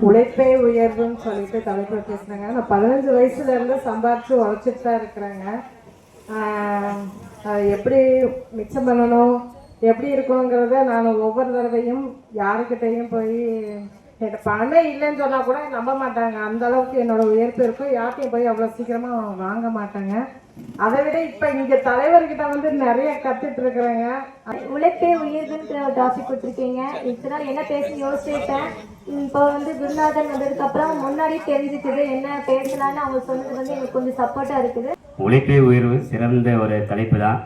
உழைப்பே உயர்வுன்னு சொல்லிட்டு தலைப்பு பேசுனாங்க நான் பதினஞ்சு வயசுல இருந்து சம்பாரிச்சு உழைச்சிட்டு தான் இருக்கிறேங்க எப்படி மிச்சம் பண்ணணும் எப்படி இருக்கணுங்கிறத நான் ஒவ்வொரு தடவையும் யாருக்கிட்டையும் போய் எனக்கு பணமே இல்லைன்னு சொன்னால் கூட நம்ப மாட்டாங்க. அந்த அளவுக்கு என்னோட உயர்ப்பு இருக்கும் யார்ட்டையும் போய் அவ்வளோ சீக்கிரமாக வாங்க மாட்டாங்க. அதை விட இப்போ இங்கே தலைவர்கிட்ட வந்து நிறைய கற்றுட்டு இருக்கிறேங்க. உழைப்பே உயர்வுன்ற ஒரு டாபிக் கொடுத்துருக்கீங்க. இத்தனை நாள் என்ன பேசி யோசிச்சுட்டேன் இப்போ வந்து குருநாதன் வந்ததுக்கு அப்புறம் முன்னாடி தெரிஞ்சுக்குது. என்ன பேசலாம்னு அவங்க சொன்னது வந்து எனக்கு கொஞ்சம் சப்போர்ட்டா இருக்குது. உழைப்பே உயர்வு சிறந்த ஒரு தலைப்பு தான்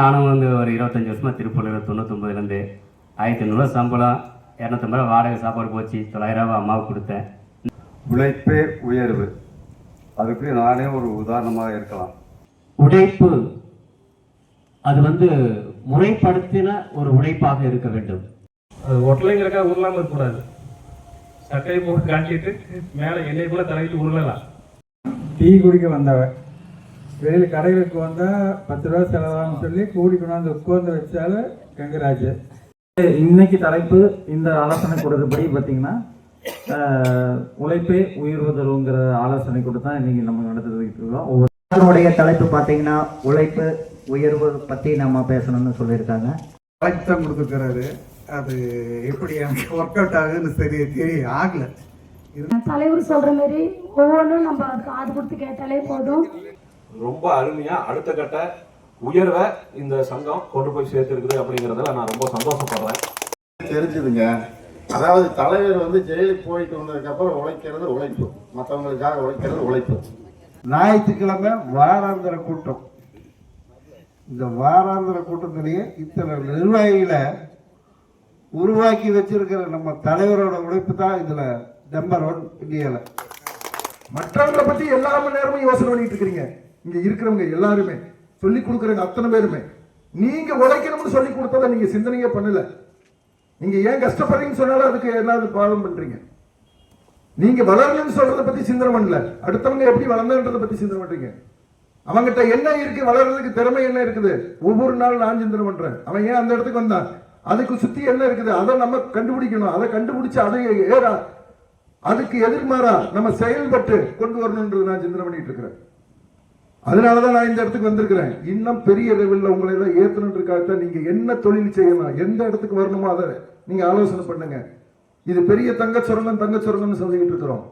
நானும் வந்து ஒரு இருபத்தஞ்சி வருஷமாக திருப்பூரில் தொண்ணூத்தொம்பதுலேருந்து ஆயிரத்தி ஐநூறுரூவா சம்பளம். இரநூத்தம்பது ரூபா வாடகை சாப்பாடு போச்சு. தொள்ளாயிரம் ரூபா அம்மாவுக்கு கொடுத்தேன். உழைப்பே உயர்வு. அதுக்கு நானே ஒரு உதாரணமாக இருக்கலாம். உழைப்பு அது வந்து முறைப்படுத்தின ஒரு உழைப்பாக இருக்க வேண்டும். அது ஒட்டலைங்கிறக்கா உருளாம இருக்கக்கூடாது. சட்டையை போட்டு காட்டிட்டு மேலே எண்ணெய் கூட தலையிட்டு உருளலாம். டீ குடிக்க வந்தவன். வெளியில் கடைகளுக்கு வந்தால் பத்து ரூபா செலவான்னு சொல்லி கூடி கொண்டாந்து உட்கார்ந்து வச்சாலும் கங்கராஜ். இன்னைக்கு தலைப்பு இந்த ஆலோசனை கூடப்படி பார்த்தீங்கன்னா உழைப்பே உயர்வு தருங்கிற ஆலோசனை கூட தான் இன்னைக்கு நம்ம நடத்திட்டு இருக்கோம். ஒவ்வொரு அதனுடைய தலைப்பு பார்த்தீங்கன்னா உழைப்பு உயர்வு பற்றி நம்ம பேசணும்னு சொல்லியிருக்காங்க. வாய்ப்பு தான் கொடுத்துருக்கிறாரு அது எப்படி எனக்கு ஒர்க் அவுட் ஆகுதுன்னு சரி தெரிய ஆகல. தலைவர் சொல்ற மாதிரி ஒவ்வொன்றும் நம்ம காது கொடுத்து கேட்டாலே போதும். ரொம்ப அருமையா அடுத்த கட்ட உயர்வை இந்த சங்கம் கொண்டு போய் சேர்த்துருக்குது அப்படிங்கிறதுல நான் ரொம்ப சந்தோஷப்படுறேன். தெரிஞ்சுதுங்க. அதாவது தலைவர் வந்து ஜெயிலுக்கு போயிட்டு வந்ததுக்கப்புறம் உழைக்கிறது உழைப்பு. மற்றவங்களுக்காக உழைக்கிறது உழைப்பு. ஞாயிற்றுக்கிழமை வாராந்திர கூட்டம். இந்த வாராந்திர கூட்டத்திலேயே இத்தனை நிர்வாகிகளை உருவாக்கி வச்சிருக்கிற நம்ம தலைவரோட உழைப்பு தான் இதுல நம்பர் ஒன் இந்தியாவில் மற்றவங்களை பத்தி எல்லா மணி நேரமும் யோசனை பண்ணிட்டு இருக்கிறீங்க. இங்க இருக்கிறவங்க எல்லாருமே. சொல்லி கொடுக்குறவங்க அத்தனை பேருமே. நீங்க உழைக்கணும்னு சொல்லி கொடுத்ததை நீங்க சிந்தனையே பண்ணல. நீங்க ஏன் கஷ்டப்படுறீங்கன்னு சொன்னாலும் அதுக்கு என்ன பாதம் பண்றீங்க. நீங்க வளரலன்னு சொல்றதை பத்தி சிந்தனை பண்ணல. அடுத்தவங்க எப்படி வளர்ந்தன்றதை பத்தி சிந்தனை பண்றீங்க. அவங்கிட்ட என்ன இருக்கு வளர்றதுக்கு திறமை என்ன இருக்குது? ஒவ்வொரு நாள் நான் சிந்தனை பண்றேன். அவன் ஏன் அந்த இடத்துக்கு வந்தான்? அதுக்கு சுத்தி என்ன இருக்குது? அதை நம்ம கண்டுபிடிக்கணும். அதை கண்டுபிடிச்சு அதை ஏறா. அதுக்கு எதிர்மாறா நம்ம செயல்பட்டு கொண்டு வரணும்ன்றது நான் சிந்தனை பண்ணிட்டு இருக்கிறேன். அதனால தான் நான் இந்த இடத்துக்கு வந்திருக்கிறேன். இன்னும் பெரிய லெவலில் உங்களை எல்லாம் ஏத்தணுன்றதுக்காகத்தான் நீங்கள் என்ன தொழில் செய்யணும் எந்த இடத்துக்கு வரணுமோ அதை நீங்கள் ஆலோசனை பண்ணுங்க. இது பெரிய தங்க சுரங்கம் தங்க சுரங்கம்னு சொல்லிக்கிட்டு இருக்கிறோம்.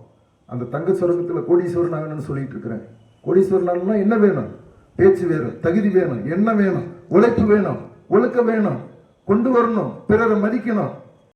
அந்த தங்க சுரங்கத்தில் கோடீஸ்வரன் ஆகணும்னு சொல்லிட்டு இருக்கிறேன். கோடீஸ்வரன் ஆகணும்னா என்ன வேணும்? பேச்சு வேணும் தகுதி வேணும் என்ன வேணும் உழைப்பு வேணும் ஒழுக்கம் வேணும் கொண்டு வரணும் பிறரை மதிக்கணும்